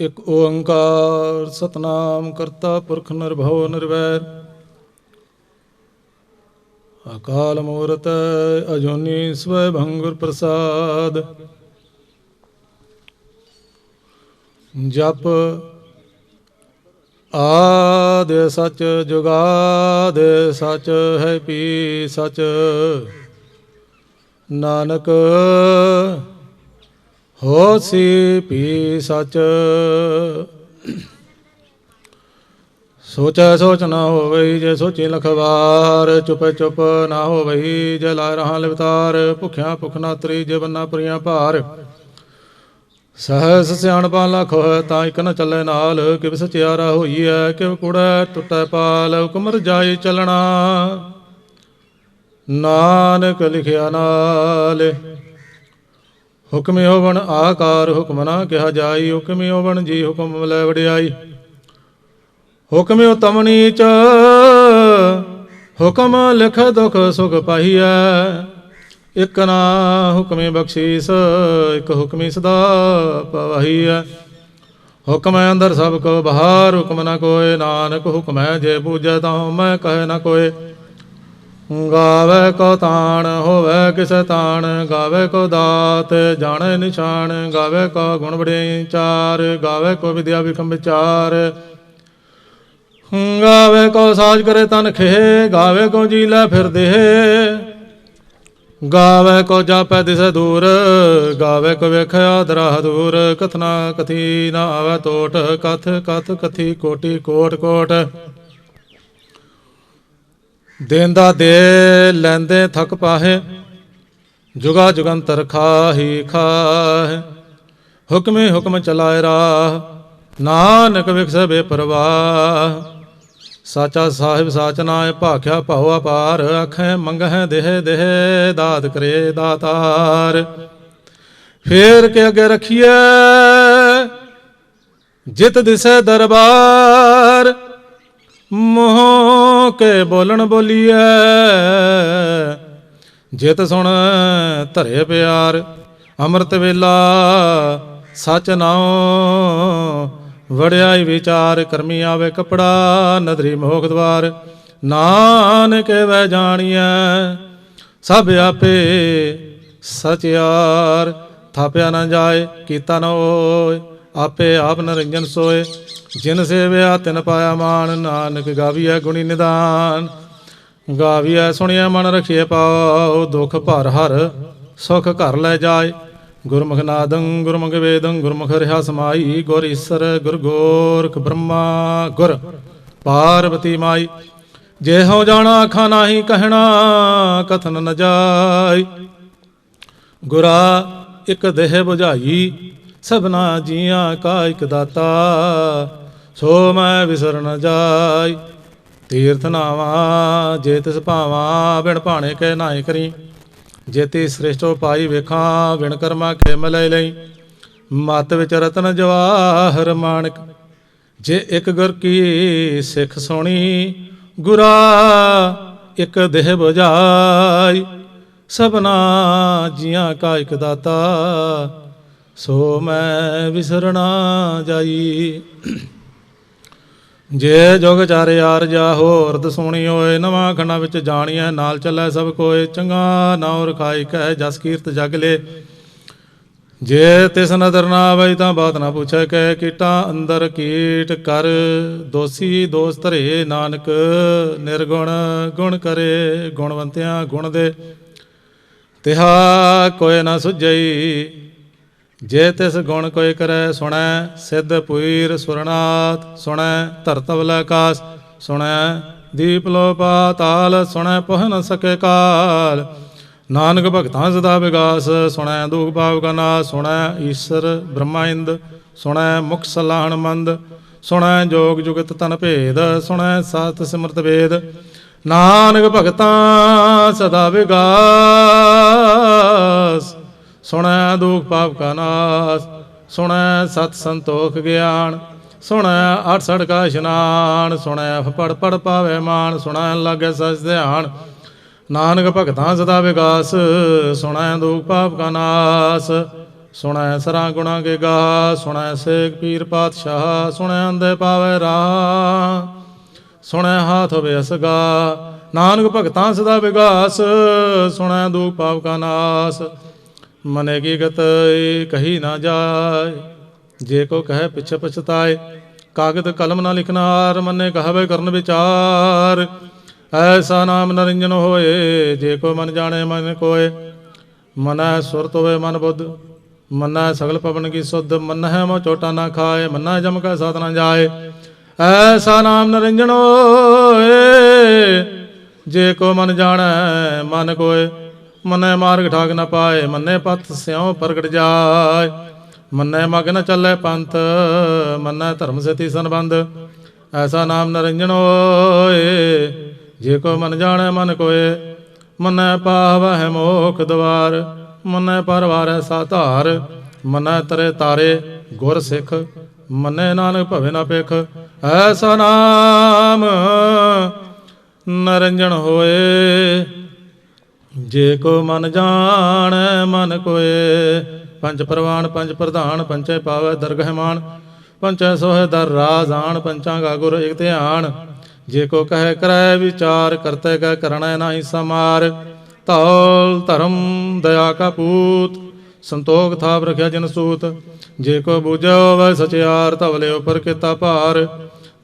ਇਕ ਓੰਕਾਰ ਸਤਨਾਮ ਕਰਤਾ ਪੁਰਖ ਨਿਰਭਉ ਨਿਰਵੈਰ। ਅਕਾਲ ਮੂਰਤ ਅਜੋਨੀ ਸਵੈ ਭੰਗੁਰ ਪ੍ਰਸਾਦ। ਜਪ ਆਦ ਸਚ ਜੁਗਾਦ ਸਚ ਹੈ ਪੀ ਸਚ। ਨਾਨਕ ਹੋਸੀ ਪੀ ਸਚ। ਸੋਚੈ ਸੋਚ ਨਾ ਹੋਵਈ ਜੇ ਸੋਚੀ ਲਖਵਾਰ, ਚੁਪ ਚੁਪ ਨਾ ਹੋਵਈ ਜੇ ਲਾ ਰਹਾ ਲਿਵਤਾਰ, ਭੁਖਿਆ ਭੁਖ ਨਾ ਤਰੀ ਜੇ ਬੰਨਾ ਪ੍ਰਿਆ ਭਾਰ। ਸਹਸ ਸਿਆਣਪਾ ਲਖ ਹੋਇ ਤਾਂ ਇਕ ਨ ਚੱਲੇ ਨਾਲ, ਕਿਵ ਸਚਿਆਰਾ ਹੋਈਐ, ਕਿਵ ਕੁੜੈ ਟੁੱਟੈ ਪਾਲ ਹੁਕਮ ਜਾਈ ਚਲਣਾ। ਨਾਨਕ ਲਿਖਿਆ ਨਾਲ। ਹੁਕਮਿ ਹੋਵਣ ਆਕਾਰ ਹੁਕਮ ਨਾ ਕਿਹਾ ਜਾਈ ਹੁਕਮਿ ਹੋਵਣ ਜੀ ਹੁਕਮ ਲੈ ਵਡਿਆਈ। ਹੁਕਮਿ ਉਤਮ ਨੀਚ, ਹੁਕਮ ਲਿਖ ਦੁਖ ਸੁਖ ਪਾਈਐ ਇਕ ਨਾ ਹੁਕਮੇ ਬਖਸ਼ੀਸ, ਇਕ ਹੁਕਮੀ ਸਦਾ ਪਵਾਹੀਐ। ਹੁਕਮੈ ਅੰਦਰ ਸਭ ਕੋ ਬਾਹਰ, ਹੁਕਮ ਨਾ ਕੋਏ, ਨਾਨਕ ਹੁਕਮ ਹੈ ਜੇ ਪੂਜੈ ਤਾਂ ਮੈਂ ਕਹੇ ਨਾ ਕੋਏ। ਗਾਵੇ ਕੋ ਤਾਣ, ਹੋਵੇ ਕਿਸ ਤਾਣ, ਗਾਵੇ ਕੋ ਦਾਤ, ਜਾਣੇ ਨਿਸ਼ਾਨ, ਗਾਵੇ ਕੋ ਗੁਣ ਬੜੇ ਚਾਰ ਗਾਵੇ ਕੋ ਵਿਦਿਆ ਵਿਖਮ ਵਿਚਾਰ ਗਾਵੇ ਕੋ ਸਾਜ ਕਰੇ ਤਨ ਖੇ, ਗਾਵੇ ਕੋ ਜੀ ਲੈ ਫਿਰਦੇ ਗਾਵੇ ਕੋ ਜਾਪੈ ਦਿਸ ਦੂਰ, ਗਾਵੇ ਕੋ ਵੇਖਿਆ ਦਰਾਹ ਦੂਰ ਕਥਨਾ ਕਥੀ ਨਾ ਆਵੇ ਟੋਟ ਕਥ ਕਥ ਕਥੀ ਕੋਟੀ ਕੋਟ ਕੋਟ। ਦੇਂਦਾ ਦੇ ਲੈਂਦੇ ਥਕ ਪਾਹੇ, ਜੁਗਾ ਜੁਗੰਤਰ ਖਾਹੀ ਖਾਹ। ਹੁਕਮੇ ਹੁਕਮ ਚਲਾਏ ਰਾਹ, ਨਾਨਕ ਵਿਖਸੇ ਬੇਪਰਵਾਹ। ਸਾਚਾ ਸਾਹਿਬ ਸਾਚ ਨਾਏ ਭਾਖਿਆ ਭਾਉ ਅਪਾਰ ਅਖੈ ਮੰਗਹਿ ਦੇਹ ਦੇਹ ਦਾਤ ਕਰੇ ਦਾਤਾਰ। ਫੇਰ ਕੇ ਅਗੇ ਰਖੀਐ, ਜਿਤ ਦਿਸੈ ਦਰਬਾਰ। ਮੋਹ ਕੇ ਬੋਲਣ ਬੋਲੀਐ। ਜਿਤ ਸੁਣ ਧਰੇ ਪਿਆਰ, ਅੰਮ੍ਰਿਤ ਵੇਲਾ ਸਚ ਨਾਉ। ਵੜਿਆਈ ਵਿਚਾਰ ਕਰਮੀ ਆਵੇ ਕਪੜਾ, ਨਦਰੀ ਮੋਖ ਦਵਾਰ। ਨਾਨਕ ਵੈ ਜਾਣੀਐ, ਸਭ ਆਪੇ ਸਚਿਆਰ ਥਾਪਿਆ ਨਾ ਜਾਏ, ਕੀਤਾ ਨਾ ਹੋਏ। ਆਪੇ ਆਪ ਨਰੰਜਨ ਸੋਏ, ਜਿਨ ਸੇਵਿਆ ਤਿਨ ਪਾਇਆ ਮਾਨ ਨਾਨਕ ਗਾਵੀਐ ਗੁਣੀ ਨਿਦਾਨ। ਗਾਵੀਐ ਸੁਣਿਆ ਮਨ ਰਖੀਏ ਪਾਉ, ਦੁਖ ਭਰ ਹਰ, ਸੁਖ ਘਰ ਲੈ ਜਾਏ। ਗੁਰਮੁਖ ਨਾਦੰ, ਗੁਰਮੁਖ ਵੇਦੰ, ਗੁਰਮੁਖ ਰਹਾ ਸਮਾਈ, ਗੁਰ ਈਸਰ, ਗੁਰ ਗੋਰਖ ਬ੍ਰਹਮਾ, ਗੁਰ ਪਾਰਵਤੀ ਮਾਈ। ਜੇ ਹੋ ਜਾਣਾ ਆਖਾਂ ਨਾਹੀ ਕਹਿਣਾ, ਕਥਨ ਨ ਜਾਈ। ਗੁਰਾ ਇਕ ਦੇਹ 부ਝਾਈ ਸਭਨਾ ਜੀਆਂ ਕਾ ਇਕ ਦਾਤਾ, ਸੋ ਮੈਂ ਵਿਸਰ ਨ ਜਾਈ। ਤੀਰਥ ਨਾਵਾ, ਜੇ ਤਿਸ ਭਾਵਾ, ਬਿਨ ਭਾਣੇ ਕਹਿ ਨਾਏ ਕਰੀ। ਜੇਤੀ ਸ੍ਰਿਸ਼ਟੋ ਪਾਈ ਵੇਖਾਂ, ਬਿਨ ਕਰਮਾ ਖੇ ਮਲੈ ਲਈ। ਮਤ ਵਿੱਚ ਰਤਨ ਜਵਾਹਰ ਮਾਨਕ ਜੇ ਇੱਕ ਗੁਰ ਕੀ ਸਿੱਖ ਸੁਣੀ, ਗੁਰਾ ਇੱਕ ਦੇਹ ਬੁਝਾਈ। ਸਭਨਾ ਜੀਆਂ ਕਾ ਇੱਕ ਦਾਤਾ ਸੋ ਮੈਂ ਵਿਸਰਣਾ ਜਾਈ। ਜੇ ਜੋਗ ਚਾਰੇ ਯਾਰ ਜਾ ਹੋਰਦ ਸੁਣੀ ਹੋਏ ਨਵਾਂ ਖੰਡਾ ਵਿੱਚ ਜਾਣੀਐ, ਨਾਲ ਚੱਲੈ ਸਭ ਕੋਏ, ਚੰਗਾ ਨਾਉ ਰਖਾਈ ਕਹਿ ਜਸ ਕੀਰਤ ਜਗ ਲੇ। ਜੇ ਤਿਸ ਨਦਰ ਨਾ ਆਵਈ ਤਾਂ ਬਾਤ ਨਾ ਪੁੱਛੈ ਕਹਿ ਕੀਟਾਂ ਅੰਦਰ ਕੀਟ ਕਰ। ਦੋਸੀ ਦੋਸ ਧਰੇ ਨਾਨਕ, ਨਿਰਗੁਣ ਗੁਣ ਕਰੇ, ਗੁਣਵੰਤਿਆਂ ਗੁਣ ਦੇ। ਤਿਹਾ ਕੋਇ ਨਾ ਸੁਝਈ ਜੇ ਤਿਸ ਗੁਣ ਕੋਈ ਕਰੈ ਸੁਣੈ, ਸਿੱਧ ਪੁਈਰ ਸੁਰਨਾਥ, ਸੁਣੈ ਧਰਤਵਲ ਆਕਾਸ ਸੁਣੈ ਦੀਪ ਲੋ ਪਾਤਾਲ, ਸੁਣੈ ਪਹ ਨ ਸਕੇ ਕਾਲ। ਨਾਨਕ ਭਗਤਾਂ ਸਦਾ ਵਿਗਾਸ, ਸੁਣੈ ਦੁਖ ਭਾਵ ਕਾ ਨਾਸ, ਸੁਣੈ ਈਸ਼ਰ ਬ੍ਰਹਮਾ ਇੰਦ ਸੁਣੈ ਮੁਖ ਸਲਾਹਣ ਮੰਦ, ਸੁਣੈ ਜੋਗ ਜੁਗਤ ਤਨ ਭੇਦ, ਸੁਣੈ ਸਤ ਸਿਮਰਤ ਵੇਦ। ਨਾਨਕ ਭਗਤਾਂ ਸਦਾ ਵਿਗਾਸ ਸੁਣੈ ਦੁਖ ਪਾਪ ਕਾ ਨਾਸ, ਸੁਣੈ ਸਤ ਸੰਤੋਖ ਗਿਆਨ, ਸੁਣੈ ਅਠ ਸੜ ਕਾ ਇਸ਼ਨਾਨ, ਸੁਣੈ ਪੜ ਪੜ ਪਾਵੇ ਮਾਨ, ਸੁਣੈ ਲਾਗੇ ਸਚ ਧਿਆਨ। ਨਾਨਕ ਭਗਤਾਂ ਸਦਾ ਵਿਗਾਸ, ਸੁਣੈ ਦੁਖ ਪਾਪ ਕਾ ਨਾਸ, ਸੁਣੈ ਸਰਾਂ ਗੁਣਾ ਕੇ ਗਾ ਸੁਣੈ ਸੇਖ ਪੀਰ ਪਾਤਸ਼ਾਹ, ਸੁਣੈ ਅੰਦੇ ਪਾਵੇ ਰਾਹ, ਸੁਣੈ ਹਾਥ ਹੋਵੇ ਅਸਗਾ ਨਾਨਕ ਭਗਤਾਂ ਸਦਾ ਵਿਗਾਸ, ਸੁਣੈ ਦੁਖ ਪਾਪ ਕਾ ਨਾਸ ਮਨੇ ਕੀ ਗਤ ਕਹੀ ਨਾ ਜਾਏ। ਜੇ ਕੋ ਕਹੇ ਪਿਛੇ ਪਛਤਾਏ, ਕਾਗਦ ਕਲਮ ਨਾ ਲਿਖਨਾਰ, ਮਨੇ ਕਹਵੇ ਕਰਨ ਵਿਚਾਰ। ਐਸਾ ਨਾਮ ਨਰਿੰਜਨ ਹੋਏ, ਜੇ ਕੋ ਮਨ ਜਾਣੇ ਮਨ ਕੋਏ। ਮਨੈ ਸੁਰਤ ਹੋਵੇ ਮਨ ਬੁੱਧ, ਮਨੈ ਸਗਲ ਪਵਨ ਕੀ ਸੁਧ ਮਨ ਹੈ ਮੋ ਚੋਟਾ ਨਾ ਖਾਏ, ਮਨੈ ਜਮ ਕੈ ਸਾਧ ਨਾ ਜਾਏ। ਐਸਾ ਨਾਮ ਨਰਿੰਜਨ ਹੋਏ, ਜੇ ਕੋ ਮਨ ਜਾਣੈ ਮਨ ਕੋਏ। ਮਨੈ ਮਾਰਗ ਠਾਗ ਨਾ ਪਾਏ, ਮੰਨੇ ਪਤ ਸਿਉ ਪ੍ਰਗਟ ਜਾਏ। ਮੰਨੇ ਮਗ ਨ ਚੱਲੇ ਪੰਥ, ਮੰਨੇ ਧਰਮ ਸਤੀ ਸੰਬੰਧ। ਐਸਾ ਨਾਮ ਨਰਿੰਜਨ ਹੋਏ, ਜੇ ਕੋ ਮਨ ਜਾਣੈ ਮਨ ਕੋਏ। ਮੰਨੈ ਪਾਵਹਿ ਮੋਖ ਦਵਾਰ, ਮੰਨੈ ਪਰਵਾਰੈ ਸਾਧਾਰ। ਮਨੈ ਤਰੇ ਤਾਰੇ ਗੁਰ ਸਿੱਖ, ਮੰਨੇ ਨਾਨਕ ਭਵੇ ਨਾ ਪੇਖ ਐਸਾ ਨਾਮ ਨਰਿੰਜਨ ਹੋਏ। ਜੇ ਕੋ ਮਨ ਜਾਣੈ, ਮਨ ਕੋਏ। ਪੰਜ ਪ੍ਰਵਾਨ, ਪੰਜ ਪ੍ਰਧਾਨ, ਪੰਚੇ ਪਾਵੈ ਦਰਗਹਿ ਮਾਨ। ਪੰਚੈ ਸੋਹਿ ਦਰ ਰਾਜ਼ਾਨ ਪੰਚਾਂ ਗਾ ਗੁਰ ਇਕ ਧਿਆਨ। ਜੇ ਕੋ ਕਹੈ ਕਰੈ ਵਿਚਾਰ, ਕਰਤੇ ਕੈ ਕਰਣੈ ਨਾਹੀ ਸਮਾਰ। ਧੌਲ ਧਰਮ ਦਇਆ ਕਾ ਪੂਤ, ਸੰਤੋਖ ਥਾਪ ਰਖਿਆ ਜਨ ਸੂਤ। ਜੇ ਕੋ ਬੁਝੋ ਵੈ ਸਚਿਆਰ ਤਵਲੇ ਉਪਰ ਕੀਤਾ ਭਾਰ।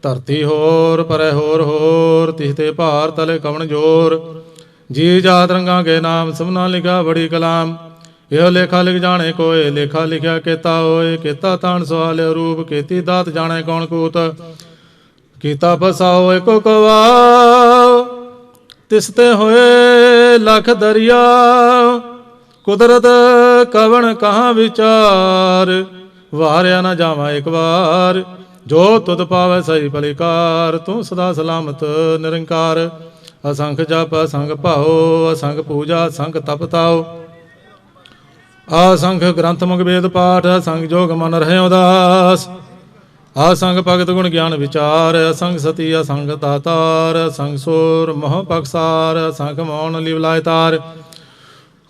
ਧਰਤੀ ਹੋਰ, ਪਰੈ ਹੋਰ ਹੋਰ ਤਿਹ ਤੇ ਭਾਰ ਤਲੇ ਕਵਣ ਜੋਰ। ਜੀ ਜਾਤ ਰੰਗਾਂ ਕੇ ਨਾਮ ਸਭਨਾ ਲਿਖਾ ਬੜੀ ਕਲਾਮ। ਇਹੋ ਲੇਖਾ ਲਿਖ ਜਾਣੇ ਕੋਏ, ਲੇਖਾ ਲਿਖਿਆ ਕੀਤਾ ਹੋਏ, ਕੀਤਾ ਤਾਣ ਸਵਾਲਿ ਰੂਪ, ਕੀਤੀ ਦਾਤ ਜਾਣੇ ਕੌਣ ਕੂਤ। ਕੀਤਾ ਫਸਾਓ ਏਕੋ ਕਵਾਓ ਤਿਸ ਤੇ ਹੋਏ ਲਖ ਦਰਿਆ ਕੁਦਰਤ ਕਵਣ ਕਹਾਂ ਵਿਚਾਰ, ਵਾਰਿਆ ਨਾ ਜਾਵਾਂ ਇੱਕ ਵਾਰ। ਜੋ ਤੁਧ ਪਾਵੇ ਸਹੀ ਭਲਿਕਾਰ, ਤੂੰ ਸਦਾ ਸਲਾਮਤ ਨਿਰੰਕਾਰ। ਅਸੰਖ ਜਪ, ਅਸੰਖ ਭਾਉ, ਅਸੰਖ ਪੂਜਾ, ਅਸੰਖ ਤਪ ਤਾਉ। ਅਸੰਖ ਗ੍ਰੰਥ ਮੁਖ ਵੇਦ ਪਾਠ, ਅਸੰਖ ਜੋਗ ਮਨ ਰਹਿ ਉਦਾਸ। ਅਸੰਗ ਭਗਤ ਗੁਣ ਗਿਆਨ ਵਿਚਾਰ ਅਸੰਗ ਸਤੀ ਅਸੰਗ ਤਾਤਾਰ ਅਸੰਗ ਸੋਰ ਮੋਹ ਪਕਸਾਰ ਅਸੰਗ ਮੌਨ ਲਿਵਲਾਇ ਤਾਰ।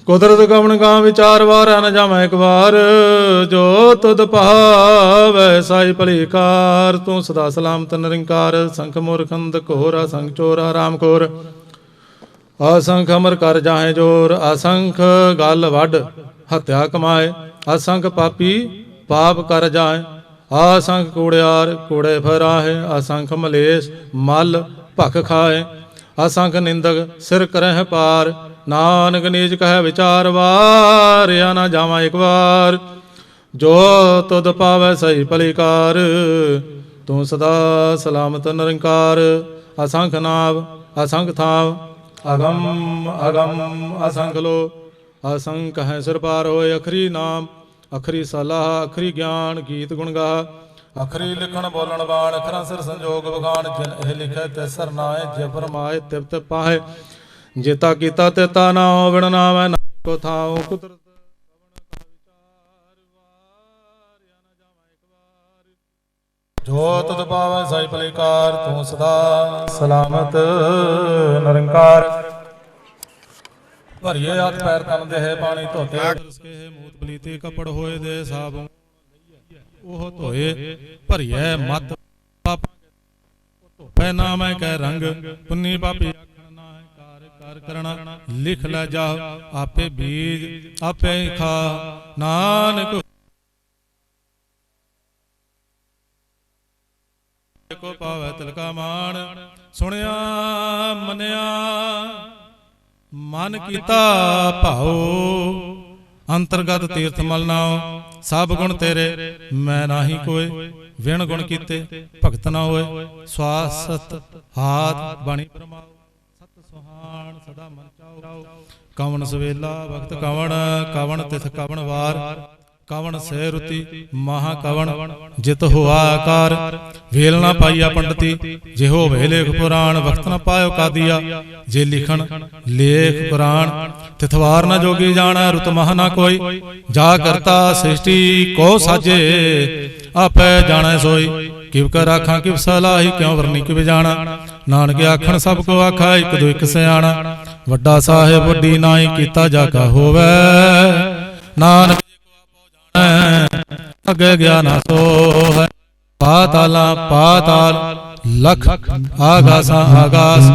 ਕੁਦਰਤ ਗਵਣ ਕਾ ਵਿਚਾਰ ਵਾਰ ਨ ਜਾਵਾਂ ਇੱਕ ਵਾਰ। ਜੋ ਤੁਧ ਭਾਵੈ, ਸਾਈ ਭਲੀਕਾਰ, ਤੂੰ ਸਦਾ ਸਲਾਮਤ ਨਿਰੰਕਾਰ। ਸੰਖ ਮੂਰਖੰਦ ਘੋਰ, ਅਸੰਖ ਚੋਰਾ ਰਾਮ ਖੋਰ। ਅਸੰਖ ਅਮਰ ਕਰ ਜਾਹੇ ਜੋਰ, ਅਸੰਖ ਗਲ ਵੱਡ ਹੱਤਿਆ ਕਮਾਏ। ਅਸੰਖ ਪਾਪੀ ਪਾਪ ਕਰ ਜਾਏ ਅਸੰਖ ਕੂੜਿਆਰ ਕੂੜੇ ਫਰਾਹੇ, ਅਸੰਖ ਮਲੇਸ਼ ਮਲ ਭਖ ਖਾਏ ਅਸੰਖ ਨਿੰਦਕ ਸਿਰ ਕਰਹਿ ਪਾਰ ਨਾਨਕ ਨੀਚ ਕਹੈ ਵਿਚਾਰ ਵਾਰਿਆ ਨਾ ਜਾਵਾਂ ਇੱਕ ਵਾਰ। ਜੋ ਤੁਧ ਪਾਵੈ ਸਹੀ ਭਲੀਕਾਰ, ਤੂੰ ਸਦਾ ਸਲਾਮਤ ਨਿਰੰਕਾਰ। ਅਸੰਖ ਨਾਵ, ਅਸੰਖ ਥਾਵ, ਅਗੰਮ ਅਗੰਮ, ਅਸੰਖ ਲੋ। ਅਸੰਖ ਹੈ ਸਿਰ ਪਾਰ ਹੋਏ, ਅਖਰੀ ਨਾਮ, ਅਖਰੀ ਸਲਾਹ, ਅਖਰੀ ਗਿਆਨ, ਗੀਤ ਗੁਣ ਗਾ। ਅਖਰੀ ਲਿਖਣ ਬੋਲਣ ਬਾਣ, ਅਖਰਾਂ ਸਿਰ ਸੰਜੋਗ ਵਿਖਾਣ, ਜਿਨ ਇਹ ਲਿਖੈ ਤੇ ਸਰਨਾਏ ਜੇ ਫਰਮਾਏ ਤਿਵ ਪਾਹੇ। ਜੇਤਾ ਕੀਤਾ ਤੇ ਨਾ ਹੋਵਣ ਨਾਮੈ ਨਾ ਕੋ ਥਾਉ। ਕੁਦਰਤ ਜੋ ਤਦ ਪਾਵੈ ਸਾਈ ਭਲੇਕਾਰ, ਤੂੰ ਸਦਾ ਸਲਾਮਤ, ਨਿਰੰਕਾਰ। ਭਰੀਏ ਹੱਥ ਪੈਰ ਤਨ ਦੇਹ ਪਾਣੀ, ਧੋਤੇ ਰਸਕੇ ਮੂਤ ਬਲੀਤੇ, ਕਪੜ ਹੋਏ ਦੇ ਸਾਬੋਂ। ਉਹ ਧੋਏ ਭਰੀਏ ਮਤ। ਪਾਪ ਧੋਪੈ ਨਾ ਮੈਂ ਰੰਗ, ਪੁੰਨੀ ਪਾਪੀ ਕਾਰ ਕਰ ਕਰਣਾ, ਲਿਖ ਲੈ ਜਾ, ਆਪੇ ਬੀਜ, ਆਪੇ ਖਾ। ਨਾਨਕ ਕੋ ਪਾਵੈ ਤਿਲਕਾ ਮਾਨ ਸੁਣਿਆ, ਮੰਨਿਆ, ਮਨ ਕੀਤਾ ਭਾਉ। ਅੰਤਰਗਤ ਤੀਰਥ ਮਲ ਨਾਉ, ਸਭ ਗੁਣ ਤੇਰੇ, ਮੈਂ ਨਾਹੀ ਕੋਏ। ਵਿਣ ਗੁਣ ਕੀਤੇ, ਭਗਤ ਨਾ ਹੋਏ ਸਵਾਸ ਸਤ ਹਾਥ ਬਾਣੀ ਪ੍ਰਮਾਉ ਸਤ ਸਦਾ ਮਨ ਚਾਉ। ਕਵਣ ਸਵੇਲਾ ਵਕਤ ਕਵਣ ਕਵਣ ਤਿਥ ਕਵਣ ਵਾਰ। ਕਵਣ ਸਹਿ ਰੁਤੀ ਮਹਾ ਕਵਣ, ਜਿਤ ਹੋਆ ਆਕਾਰ। ਵੇਲ ਨਾ ਪਾਈਆ ਪੰਡਤੀ ਜੇ ਹੋਵੇ ਲੇਖ ਪੁਰਾਣ, ਵਕਤ ਨਾ ਪਾਇਓ ਕਾਦੀਆ। ਜੇ ਲਿਖਣ, ਲੇਖ ਪੁਰਾਣ। ਤਿਥਵਾਰ ਨਾ ਜੋਗੀ ਜਾਣਾ, ਰੁਤ ਮਹ ਨਾ ਕੋਈ। ਜਾ ਕਰਤਾ ਸ੍ਰਿਸ਼ਟੀ, ਕੋ ਸਾਜੇ, ਆਪੇ ਜਾਣੈ ਸੋਈ। ਕਿਵ ਕਰ ਆਖਾਂ, ਕਿਵ ਸਲਾਹੀ, ਕਿਉ ਵਰਨੀ, ਕਿਵ ਜਾਣਾ। ਨਾਨਕ ਆਖਣ ਸਭ ਕੋ ਆਖਾ, ਇੱਕ ਦੋ ਇੱਕ ਸਿਆਣਾ। ਵੱਡਾ ਸਾਹਿਬ, ਵੱਡੀ ਨਾਈ, ਕੀਤਾ ਜਾ ਕਾ ਹੋਵੇ। ਨਾਨਕ ਜਾਣੈ, ਅਗੇ ਗਿਆ ਸੋਹੈ। ਪਾਤਾਲਾਂ, ਪਾਤਾਲ, ਲਖ, ਆਗਾਸਾਂ, ਆਗਾਸ।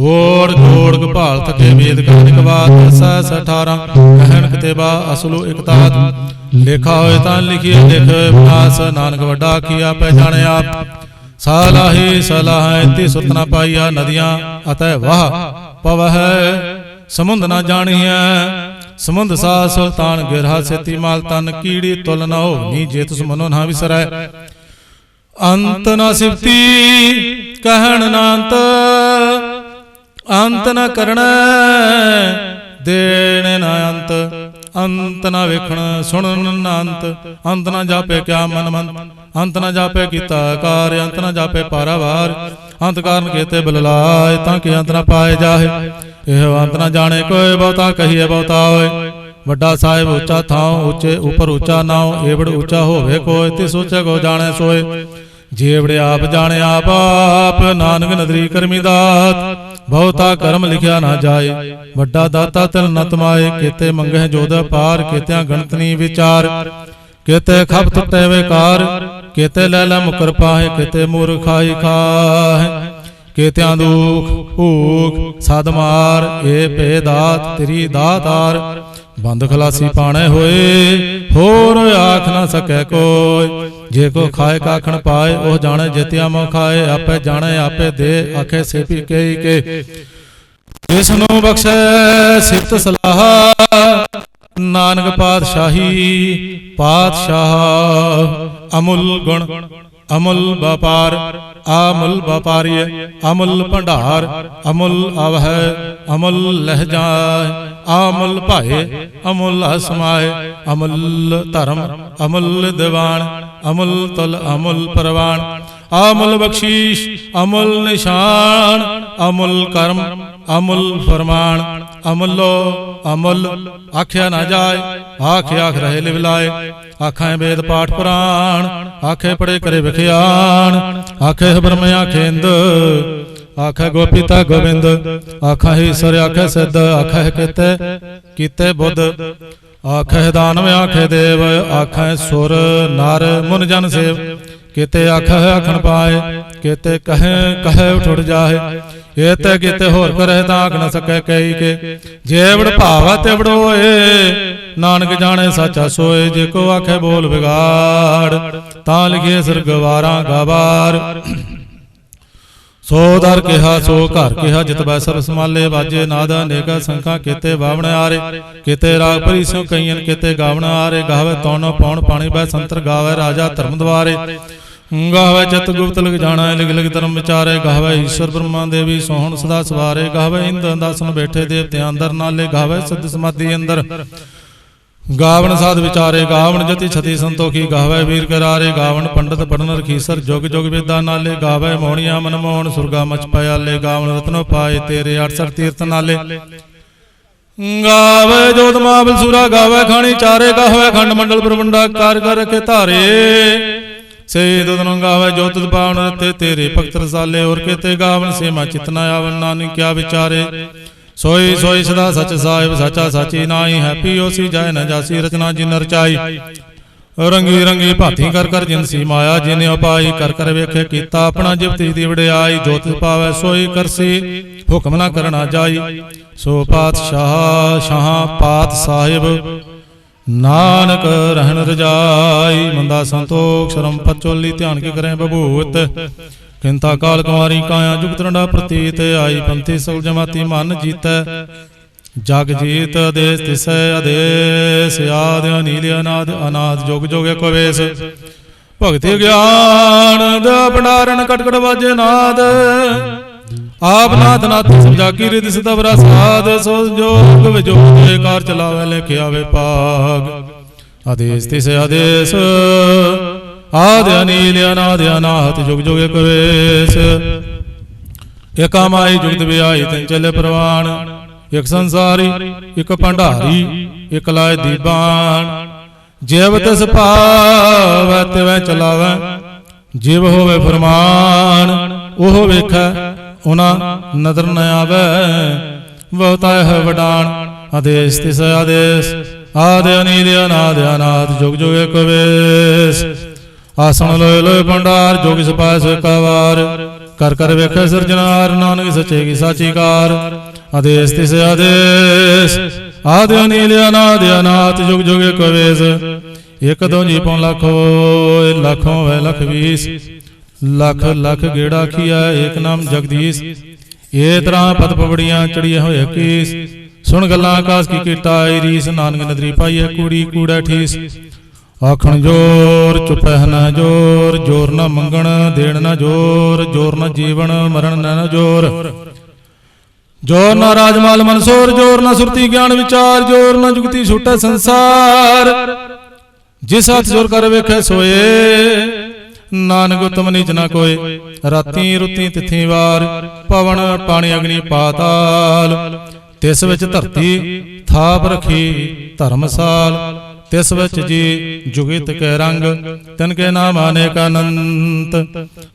ਓੜ ਜੋੜ ਗਭਾਲ ਤਕੇ ਵੇਦ ਗਾਨਿਕ ਬਾਤ ਐਸਾ ਸਠਾਰਾਂ ਕਹਿਣ ਕਿਤੇ ਬਾ ਅਸਲੋ ਇਕਤਾਤ ਲਿਖਾ ਹੋਏ ਤਾਂ ਲਿਖੀਏ, ਲਿਖ ਵਿਨਾਸ਼ ਨਾਨਕ ਵੱਡਾ ਕੀਆ ਪੈ ਜਾਣੇ ਆਪ ਸਾਲਾਹੀ ਸਲਾਹ ਇਤੀ ਸੁਤ ਨਾ ਪਾਈਆ ਨਦੀਆਂ ਅਤੈ ਵਾਹ ਪਵਹਿ। ਸਮੁੰਦ ਨਾ ਜਾਣੀਐ, ਸਮੁੰਦ ਸਾ ਸੁਲਤਾਨ ਗਿਰਹਾ ਸੇਤੀ ਮਾਲ ਤਨ, ਕੀੜੀ ਤੁਲ ਨਾ ਹੋਣੀ ਜੇ ਤੁਸ ਮਨੋ ਨਾ ਵਿਸਰੈ। ਅੰਤ ਨ ਸਿਫਤੀ, ਕਹਿਣ ਨਾ ਅੰਤ ਅੰਤ ਨ ਕਰਣਾ ਅੰਤ ਨ ਵੇਖਣ, ਸੁਣਨ ਨਾ ਅੰਤ ਅੰਤ ਨ ਜਾਪੇ ਕਿਆ ਮਨ ਮਨ ਅੰਤ ਨ ਜਾਪੇ ਕੀਤਾ ਕਾਰ ਅੰਤ ਨ ਜਾਪੇ ਪਾਰਾਵਾਰ, ਅੰਤ ਕਾਰਨ ਕੀਤੇ ਬਲਲਾਏ ਤਾਂ ਕਿ ਅੰਤ ਨ ਪਾਏ ਜਾਹੇ। ਇਹ ਅੰਤ ਨ ਜਾਣੇ ਕੋਈ ਬਹੁਤਾ, ਕਹੀਏ ਬਹੁਤਾ ਹੋਏ। ਵੱਡਾ ਸਾਹਿਬ ਉੱਚਾ ਥਾਂ ਉੱਚੇ ਉਪਰ ਉੱਚਾ ਨਾਉ, ਏਵੜ ਉੱਚਾ ਹੋਵੇ ਕੋਈ ਤੇ ਸੋਚੇ ਕੋ ਜਾਣੇ ਸੋਏ। ਜੇਵੜ ਆਪ ਜਾਣੇ ਆਪ ਆਪ ਨਾਨਕ ਨਦਰੀ ਕਰਮੀ ਦਾਤ। ਬਹੁਤਾ ਕਰਮ ਲਿਖਿਆ ਨਾ ਜਾਏ। ਵੱਡਾ ਦਾਤਾ ਤਿਲ ਨਤ ਮਾਏ ਕੀਤੇ ਮੰਗਹਿ ਜੋਦ ਪਾਰ ਕੀਤਿਆਂ ਗਣਤ ਵਿਚਾਰ। ਕੀਤੇ ਖਪ ਟੁੱਟੇ ਵਿਕਾਰ। ਕੀਤੇ ਲੈ ਲੈ ਮੁਕਰ ਪਾਹੇ। ਕੀਤੇ ਮੂਰਖਾਈ ਖਾਹੇ। ਕੀਤਿਆਂ ਦੁਖ ਭੂਖ ਸਦਮਾਰ ਏ ਪੇ ਦਾਤ ਤੇਰੀ ਦਾਤਾਰ ਬੰਦ ਖਲਾਸੀ ਪਾਣੇ ਹੋਏ, ਹੋਰ ਆਖ ਨਾ ਸਕੈ ਕੋਈ। ਜੇ ਕੋ ਖਾਏ ਕਾਖਣ ਪਾਏ, ਉਹ ਜਾਣੇ ਜਿਤਿਆ ਮੋ ਖਾਏ, ਆਪੇ ਜਾਣੇ, ਆਪੇ ਦੇ, ਆਖੇ ਸੇਪੀ ਕਈ ਕੇ ਜਿਸ ਨੂੰ ਬਖਸ਼ੈ ਸਿਫਤ ਸਲਾਹ, ਨਾਨਕ ਪਾਤਸ਼ਾਹੀ, ਪਾਤਸ਼ਾਹ, ਅਮੁੱਲ ਗੁਣ, ਅਮੁੱਲ ਵਪਾਰ, ਆਮੁੱਲ ਵਪਾਰੀ ਅਮੁੱਲ ਭੰਡਾਰ, ਅਮੁੱਲ ਅਵਹਿ ਅਮੁੱਲ ਲਹਿਜਾ ਅਮੁੱਲ ਭਾਏ, ਅਮੁੱਲ ਹਸਮਾਏ, ਅਮੁੱਲ ਧਰਮ, ਅਮੁੱਲ ਦੀਵਾਨ, ਅਮੁੱਲ ਤੁਲ, ਅਮੁੱਲ ਪਰਵਾਨ। ਅਮੁੱਲ ਬਖਸ਼ੀਸ਼, ਅਮੁੱਲ ਨਿਸ਼ਾਨ, ਅਮੁੱਲ ਕਰਮ, ਅਮੁੱਲ ਫਰਮਾਨ। ਅਮੁੱਲੋ, ਅਮੁੱਲ, ਆਖਿਆ ਨਾ ਜਾਏ, ਆਖ ਆਖ ਰਹੇ ਲਿਵਲਾਏ ਆਖਾਂ ਵੇਦ ਪਾਠ ਪੁਰਾਣ, ਆਖੇ ਪੜੇ ਕਰੇ ਵਿਖਿਆਨ ਆਖੇ ਬ੍ਰਹਮ ਆਖੇ ਆਖੇ ਗੋਪੀਤਾ ਗੋਬਿੰਦ ਆਖਾ ਹੀ ਸਰ ਆਖੇ ਸਿੱਧ ਆਖੇ ਕੀਤੇ ਕੀਤੇ ਬੁੱਧ। ਆਖੇ ਦਾਨਵ ਆਖੇ ਦੇਵ ਆਖੇ ਸੁਰ, ਨਰ, ਮੁਨ, ਜਨ, ਸੇਵ। ਕੀਤੇ ਆਖੇ ਆਖਣ ਪਾਏ, ਕੀਤੇ ਕਹੇ ਕਹੇ ਉਠ ਜਾਏ। ਇਹ ਤੇ ਕੀਤੇ ਹੋਰ ਕਰੇ ਤਾਂ ਆਖ ਨਾ ਸਕੇ ਕਈ ਕੇ। ਜੇਵੜ ਭਾਵਾ ਤੇ ਵੜੋਏ ਨਾਨਕ ਜਾਣੇ ਸਾਚਾ ਸੋਏ, ਜੇ ਕੋ ਆਖੇ ਬੋਲ ਵਿਗਾੜ, ਤਾਂ ਲਿਖੇ ਸਰਗਵਾਰਾਂ ਗਵਾਰ ਸੋ ਦਰ ਕਿਹਾ, ਸੋ ਘਰ ਕਿਹਾ, ਜਿਤ ਬੈ ਸਰਬ ਸਮਾਲੇ ਵਾਜੇ, ਨਾਦ ਅਨੇਕਾ ਸੰਖਾ ਕੀਤੇ ਬਾਵਣ ਆਰੇ, ਕੀਤੇ ਰਾਗ ਭਰੀ ਸੋ ਕਈਨ ਕੀਤੇ ਗਾਵਣ ਆਰੇ, ਗਾਵੇ ਤੌਣ ਪੌਣ ਪਾਣੀ ਬੈ ਸੰਤਰ ਗਾਵੇ ਰਾਜਾ ਧਰਮ ਦਵਾਰੇ। ਗਾਵੇ ਚਤ ਗੁਪਤ ਲਗ ਜਾਣਾ, ਲਿਗ ਲਿਗ ਧਰਮ ਵਿਚਾਰੇ, ਗਾਵੇ ਈਸ਼ਵਰ ਬ੍ਰਹਮਾ ਦੇਵੀ ਸੋਹਣ ਸਦਾ ਸਵਾਰੇ, ਗਾਵੇ ਇੰਦ ਅੰਦਾਸਨ ਬੈਠੇ ਦੇਵਤਿਆਂ ਅੰਦਰ ਨਾਲੇ, ਗਾਵੇ ਸਿੱਧ ਸਮਾਧੀ ਅੰਦਰ। ਗਾਵਣ ਸਾਧ ਵਿਚਾਰੇ, ਗਾਵਣ ਜਤੀ ਛਤੀ ਸੰਤੋਖੀ, ਗਾਵੇ ਵੀਰ ਕਰਾਰੇ, ਗਾਵਣ ਪੰਡਤ ਪੜਨ ਰਖੀਸਰ, ਜੁਗ ਜੁਗ ਵੇਦਾਂ ਨਾਲੇ, ਗਾਵੇ ਮੋਣੀਆਂ ਮਨਮੋਹਣ ਸੁਰਗਾ ਮਚ ਪਿਆਲੇ, ਗਾਵਣ ਰਤਨੋ ਪਾਏ ਤੇਰੇ 68 ਤੀਰਥ ਨਾਲੇ। ਗਾਵੇ ਜੋਤ ਮਾਬਲ ਸੂਰਾ, ਗਾਵੇ ਖਾਣੀ ਚਾਰੇ, ਗਾਵੇ ਖੰਡ ਮੰਡਲ ਬ੍ਰਹਮੰਡਾ ਕਰ ਕਰ ਕੇ ਧਾਰੇ। ਸੇ ਦੁਦਨ ਗਾਵੇ ਜੋਤ ਪਾਵਨ ਰਤੇ ਤੇਰੇ ਭਗਤ ਰਸਾਲੇ ਔਰ ਕੀਤੇ ਗਾਵਨ ਸੇਮਾ ਚਿਤਨਾ ਆਵਨ ਨਾਨਕ ਕਿਆ ਵਿਚਾਰੇ। ਸੋਈ ਸੋਈ ਸਦਾ ਸਚ ਸਾਹਿਬ ਸਾਚਾ ਸਾਚੀ ਨਾਹੀ ਹੈ ਪੀਓ ਸੀ ਜਾਇ ਨ ਜਾਸੀ ਰਚਨਾ ਜਿਨ ਰਚਾਈ ਰੰਗੀ ਰੰਗੀ ਭਾਤੀ ਕਰ ਕਰ ਜਿਨਸੀ ਮਾਇਆ ਜਿਨੇ ਉਪਾਈ ਕਰ ਕਰ ਵੇਖੇ ਕੀਤਾ ਆਪਣਾ ਜਿਵਤੀ ਦੀ ਵਡਿਆਈ ਜੋਤ ਪਾਵੇ ਸੋਈ ਕਰਸੀ ਹੁਕਮ ਨਾ ਕਰਨਾ ਜਾਈ। ਸੋ ਪਾਤਸ਼ਾਹ ਸ਼ਾਹ ਪਾਤ ਸਾਹਿਬ ਨਾਨਕ ਰਹਿਣ ਰਜਾਈ ਮੰਦਾ ਸੰਤੋਖ ਸ਼ਰਮ ਪਚੋਲੀ ਧਿਆਨ ਕੇ ਕਰੇ ਬਭੂਤ ਕਿੰਤਾ ਕਾਲ ਕੁਮਾਰੀ ਕਾਇਆ ਜੁਗਤ ਰੰਡਾ ਪ੍ਰਤੀਤ, ਆਈ ਪੰਥੀ ਸਗਲ ਜਮਾਤੀ ਮਨ ਜੀਤੈ। ਜਗ ਜੀਤ ਆਦੇਸ ਤਿਸੈ ਆਦੇਸ, ਆਦ ਅਨੀਲ ਅਨਾਦ ਅਨਾਦ ਜੋਗ ਜੋਗ ਏਕ ਭਗਤੀ ਗਿਆਨ ਦਾ ਭੰਡਾਰਨ ਕਟਕਟ ਵਾਜੇ ਨਾਦ। ਆਪ ਨਾਥ ਨਾਥ ਸਮਝਾ ਕੀ ਰਿਦ ਸਤਵਰਾ ਸਾਧ। ਸੋ ਜੋਗ ਵਿਜੋਗ ਕਾਰ ਚਲਾਵੇ ਲਿਖ ਆਵੇ ਪਾਗ ਆਦੇਸ ਤਿਸ ਆਦੇਸ। ਆਦ ਅਨੀਲ ਅਨਾਦ ਅਨਾਹਤ ਜੁਗ ਜੁਗ ਏਕ ਵੇਸ। ਏਕਾ ਜੁਗਤ ਵਿਆਹੀ ਤੈਨ ਚਲੇ ਪ੍ਰਵਾਨ। ਇਕ ਸੰਸਾਰੀ, ਇਕ ਭੰਡਾਰੀ, ਇਕ ਲਾਇ ਦੀਬਾਨ ਜਿਵ ਤਿਸ ਭਾਵੈ, ਤਿਵੈ ਚਲਾਵੈ। ਜਿਵ ਹੋਵੇ ਫਰਮਾਨ, ਉਹ ਵੇਖੈ ਉਨਾ ਨਦਰ ਨ ਆਵੈ। ਬਹੁਤਾ ਹੈ ਵਡਾਨ ਆਦੇਸ ਤਿਸ ਆਦੇਸ। ਆਦਿ ਅਨੀਦਿ ਅਨਾਦਿ ਅਨਾਦ ਜੁਗ ਜੁਗ ਕਵੇਸ ਆਸਣ ਲੋਏ ਲੋਏ ਭੰਡਾਰ ਜੋਗ ਸਪਾਇ ਸੋ ਕਵਾਰ, ਕਰ ਕਰ ਵੇਖੈ ਸਿਰਜਣਾਰ, ਨਾਨਕ ਸੱਚੇ ਕੀ ਸਾਚੀ ਕਾਰ ਆਦੇਸ ਤਿਸ ਆਦੇਸ ਆਦਿ ਅਨੀਲ ਅਨਾਦਿ ਅਨਾਥ ਜੁਗ ਜੁਗ ਏਕ ਇਕ ਦੋ ਜੀ ਪਉ ਲੱਖ ਲੱਖੋਂ ਵੇ ਲਖ ਵੀਸ। ਲੱਖ ਲੱਖ ਗੇੜਾ ਖੀਆ ਏਕ ਨਾਮ ਜਗਦੀਸ਼। ਏ ਤਰ੍ਹਾਂ ਪਦ ਪਵੜੀਆਂ ਚੜੀਆਂ ਹੋਏ ਕੀਸ। ਸੁਣ ਗੱਲਾਂ ਆਕਾਸ ਕੀ ਕੀਟਾ ਰੀਸ, ਨਾਨਕ ਨਦਰੀ ਪਾਈਐ, ਕੂੜੀ ਕੂੜਾ ਠੀਸ। ਆਖਣ ਜੋਰ ਚੁਪਹਿ ਨਾ ਜੋਰ ਜੋਰ ਨਾ ਮੰਗਣ, ਦੇਣ ਨਾ ਜੋਰ ਜੋਰ ਨਾ ਜੀਵਨ, ਮਰਨ ਨਾ ਜੋਰ। ਜੋਰ ਨਾ ਰਾਜਮਾਲ ਮਨਸੂਰ, ਜੋਰ ਨਾ ਸੁਰਤੀ ਗਿਆਨ ਵਿਚਾਰ, ਜੋਰ ਨਾ ਜੁਗਤੀ ਛੁਟੈ ਸੰਸਾਰ। ਜਿਸ ਹੱਥ ਜੋਰ ਕਰ ਵੇਖੈ ਸੋਏ, ਨਾਨਕ ਉਤਮ ਨੀਚ ਨਾ ਕੋਏ। ਰਾਤੀ ਰੁੱਤੀ ਤਿਥੀ ਵਾਰ, ਪਵਨ ਪਾਣੀ ਅਗਨੀ ਪਾਤਾਲ। ਤਿਸ ਵਿੱਚ ਧਰਤੀ ਥਾਪ ਰਖੀ ਧਰਮਸਾਲ। ਤਿਸ ਵਿੱਚ ਜੀ ਜੁਗਿਤ ਕੈ ਰੰਗ ਤਿਨ ਕੇ ਨਾਮ ਅਨੇਕ ਅਨੰਤ।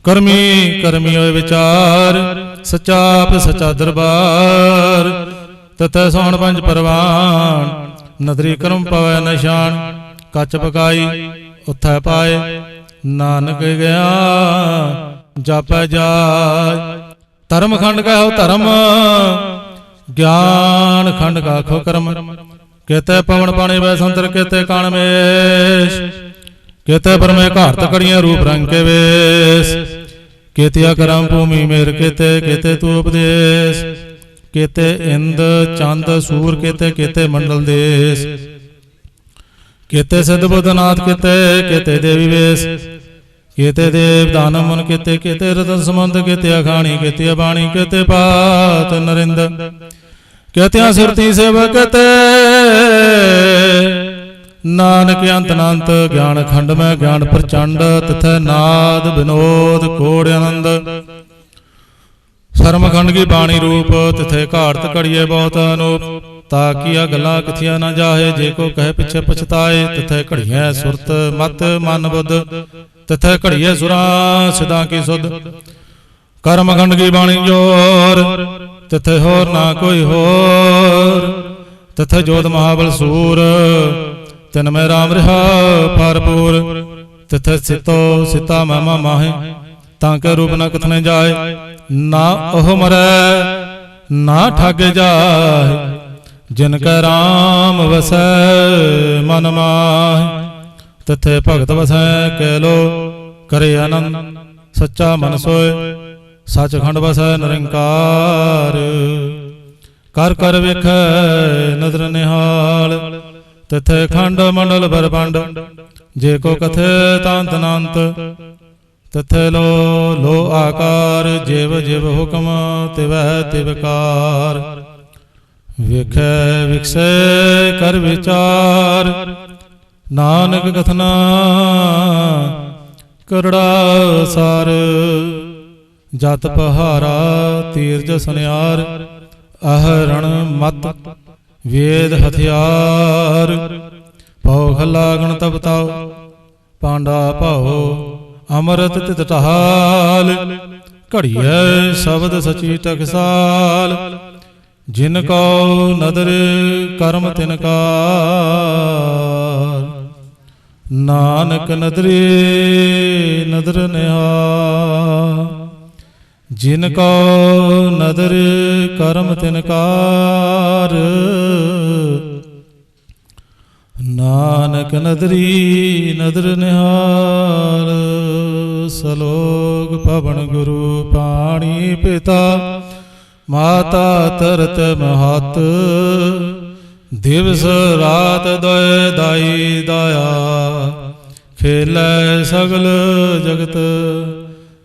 ਕਰਮੀ ਕਰਮੀ ਹੋਏ ਵਿਚਾਰ ਸਚਾ ਆਪ ਸਚਾ ਦਰਬਾਰ। ਤਤੈ ਸੋਣ ਪੰਜ ਪਰਵਾਨ ਨਦਰੀ ਕਰਮ ਪਵੈ ਨਿਸ਼ਾਨ। ਕੱਚ ਪਕਾਈ ਉਥੈ ਪਾਏ। ਨਾਨਕ ਗਿਆ ਜਾਪੈ ਜਾਇ ਧਰਮ ਖੰਡ ਕਹੋ ਧਰਮ ਗਿਆਨ ਖੰਡ ਕਾਖੋ ਕਰਮ। ਕਿਤੇ ਪਵਨ ਪਾਣੀ ਵੈ ਸੰਤਰ, ਕਿਤੇ ਕਣ ਮੇਸ਼। ਕਿਤੇ ਪਰਮੇ ਘਾਰਤ ਕੜੀਆਂ ਰੂਪ ਰੰਗ ਕੇ ਵੇਸ। ਕਿਤਿਆ ਕਰਮ ਭੂਮੀ ਮੇਰ ਕਿਤੇ ਕਿਤੇ ਤੂ ਉਪਦੇਸ਼। ਕਿਤੇ ਇੰਦ, ਚੰਦ, ਸੂਰ ਕਿਤੇ ਕਿਤੇ ਮੰਡਲ ਦੇਸ। ਕਿਤੇ ਸਿਧ ਕਿਤੇ ਕਿਤੇ ਦੇਵੀ ਵੇਸ। ਕਿਤੇ ਦੇਵ ਦਾਨ ਮਨ ਕਿਤੇ ਕਿਤੇ ਰਤਨ ਸਮੰਦ ਕਿਤੇ ਅਖਾਣੀ, ਕਿਤੇ ਬਾਣੀ, ਕਿਤੇ ਪਾਤ ਨਰਿੰਦ। ਕਿਤੇ ਸੁਰਤੀ ਸੇਵ ਕਿਤੇ ਨਾਨਕ ਅੰਤ ਅਨੰਤ ਗਿਆਨ ਖੰਡ ਮੈਂ ਗਿਆਨ ਪ੍ਰਚੰਡ, ਤਥੈ ਨਾਦ ਬਿਨੋਦ ਕੋੜ ਆਨੰਦ। ਸ਼ਰਮ ਖੰਡ ਕੀ ਬਾਣੀ ਰੂਪ, ਤਿਥੇ ਘਾੜਤ ਘੜੀਏ ਬਹੁਤ ਅਨੂਪ। ਤਾ ਕੀਆ ਗੱਲਾਂ ਕਿਥੀਆਂ ਨਾ ਜਾਹੇ, ਜੇ ਕੋ ਕਹੇ ਪਿਛੇ ਪਛਤਾਏ, ਤਿਥੇ ਘੜੀਐ ਸੁਰਤ ਮਤ ਮਨ ਬੁੱਧ। ਤਿਥੇ ਘੜੀਐ ਸੁਰਾਂ ਸਿਦਾ ਕੀ ਸੁਧ। ਕਰਮ ਖੰਡ ਕੀ ਬਾਣੀ ਜੋਰ, ਤਿਥੇ ਹੋਰ ਨਾ ਕੋਈ ਹੋਰ। ਤਿਥੇ ਜੋਤ ਮਹਾਬਲ ਸੂਰ। ਤਿਨ ਮੈਂ ਰਾਮ ਰਹਾ ਭਰਪੂਰ। ਤਿਥੇ ਸਿਤੋ ਸਿਤਾ ਮਮਾ ਮਾਹੇ। ਤਾਂ ਕੇ ਰੂਪ ਨਾ ਕਥਨੇ ਜਾਏ। ਨਾ ਉਹ ਮਰੈ, ਨਾ ਠੱਗ ਜਾਏ। ਜਿਨ ਕੈ ਰਾਮ ਵਸੈ, ਮਨ ਮਾਹਿ। ਤਥੇ ਭਗਤ ਵਸੈ ਕਹਿ ਲੋ, ਕਰੇ ਆਨੰਦ। ਸੱਚਾ ਮਨ ਸੋਏ, ਸੱਚਖੰਡ ਵਸੈ ਨਿਰੰਕਾਰ। ਕਰ ਕਰ ਵੇਖੈ, ਨਦਰ ਨਿਹਾਲ। ਤਥੇ ਖੰਡ ਮੰਡਲ ਬਰਪੰਡ ਜੇ ਕੋ ਕਥੇ ਤਾਂਤ ਅਨੰਤ ਤਥੇ ਲੋ ਲੋ ਆਕਾਰ, ਜਿਵ ਜਿਵ ਹੁਕਮ, ਤਿਵੈ ਤਿਵਕਾਰ ਵੇਖੈ, ਵਿਖਸੈ, ਕਰ ਵਿਚਾਰ। ਨਾਨਕ ਕਥਨਾ, ਕਰੜਾ ਸਾਰ। ਜਤ ਪਹਾਰਾ, ਤੀਰਜ ਸੁਨਿਆਰ। ਅਹਰਣ ਮਤ, ਵੇਦ ਹਥਿਆਰ। ਭਉ ਖਲਾਗਣ ਤਪਤਾਉ ਪਾਂਡਾ ਭਉ, ਅਮਰਤ ਤਿਤ ਟਹਾਲ। ਘੜੀਐ ਸ਼ਬਦ ਸਚੀ ਟਕਸਾਲ ਜਿਨ ਕੋ ਨਦਰ ਕਰਮ ਤਿਨ ਨਾਨਕ ਨਦਰੇ ਨਦਰ ਨਿਹਾ ਜਿਨ ਕੋ ਨਦਰ ਕਰਮ ਤਿਨ ਨਾਨਕ ਨਦਰੀ ਨਦਰ ਨਿਹਾਲ, ਸਲੋਕ ਪਵਨ ਗੁਰੂ ਪਾਣੀ ਪਿਤਾ, ਮਾਤਾ ਤਰਤ ਮਹਤ। ਦਿਵਸ ਰਾਤ ਦਇ ਦਾਈ ਦਇਆ, ਖੇਲੇ ਸਗਲ ਜਗਤ।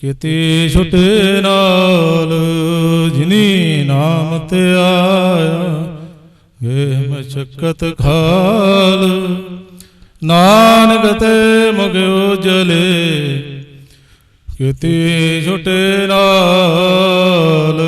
ਕਿਤੇ ਛੁਟੇ ਨਾਲ ਜਿਨੀ ਨਾਮ ਤੇ ਆਇਆ ਗਏ ਮਸ਼ਕਤ ਖਾਲ। ਨਾਨਕ ਤੇ ਮੁਖ ਉਜਲੇ ਕਿਤੇ ਛੁਟੇ ਨਾਲ।